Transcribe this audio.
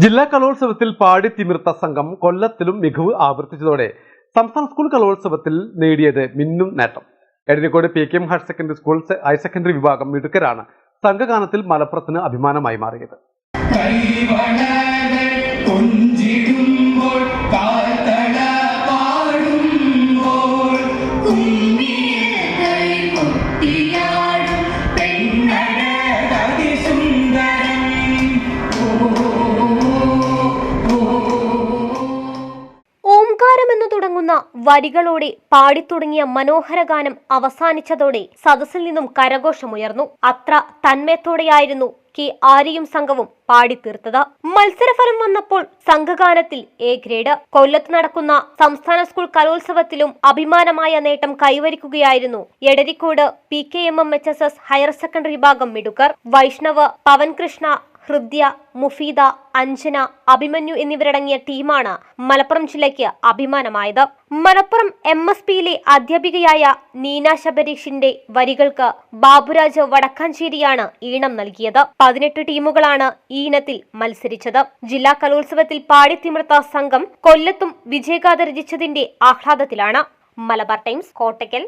ജില്ലാ കലോത്സവത്തിൽ പാടി തിമിർത്ത സംഘം കൊല്ലത്തിലും മികവ് ആവർത്തിച്ചതോടെ സംസ്ഥാന സ്കൂൾ കലോത്സവത്തിൽ നേടിയത് മിന്നും നേട്ടം. Edarikode P K M higher secondary school higher secondary വിഭാഗം മിടുക്കരാണ്. സംഘഗാനത്തിൽ മലപ്പുറത്തിന് അഭിമാനമായി മാറിയത്. ഓംകാരമെന്നു തുടങ്ങുന്ന വരികളോടെ പാടിത്തുടങ്ങിയ മനോഹര ഗാനം അവസാനിച്ചതോടെ സദസ്സിൽ നിന്നും കരഘോഷമുയർന്നു. അത്ര തന്മയത്തോടെയായിരുന്നു കെ ആര്യയും സംഘവും പാടിത്തീർത്തത്. മത്സരഫലം വന്നപ്പോൾ സംഘഗാനത്തിൽ എ ഗ്രേഡ്. കൊല്ലത്ത് നടക്കുന്ന സംസ്ഥാന സ്കൂൾ കലോത്സവത്തിലും അഭിമാനമായ നേട്ടം കൈവരിക്കുകയായിരുന്നു Edarikode P K M M H S S higher secondary വിഭാഗം മിടുക്കർ. വൈഷ്ണവ് പവൻകൃഷ്ണ ഹൃദ്യ മുഫീദ അഞ്ജന അഭിമന്യു എന്നിവരടങ്ങിയ ടീമാണ് മലപ്പുറം ജില്ലയ്ക്ക് അഭിമാനമായത്. മലപ്പുറം എം എസ് പിയിലെ അധ്യാപികയായ നീന ശബരീഷിന്റെ വരികൾക്ക് ബാബുരാജ് വടക്കാഞ്ചേരിയാണ് ഈണം നൽകിയത്. പതിനെട്ട് ടീമുകളാണ് ഈ ഇനത്തിൽ മത്സരിച്ചത്. ജില്ലാ കലോത്സവത്തിൽ പാടിത്തിമിർത്ത സംഘം കൊല്ലത്തും വിജയഗാഥ രചിച്ചതിന്റെ ആഹ്ലാദത്തിലാണ്. മലബാർ ടൈംസ് കോട്ടയ്ക്കൽ.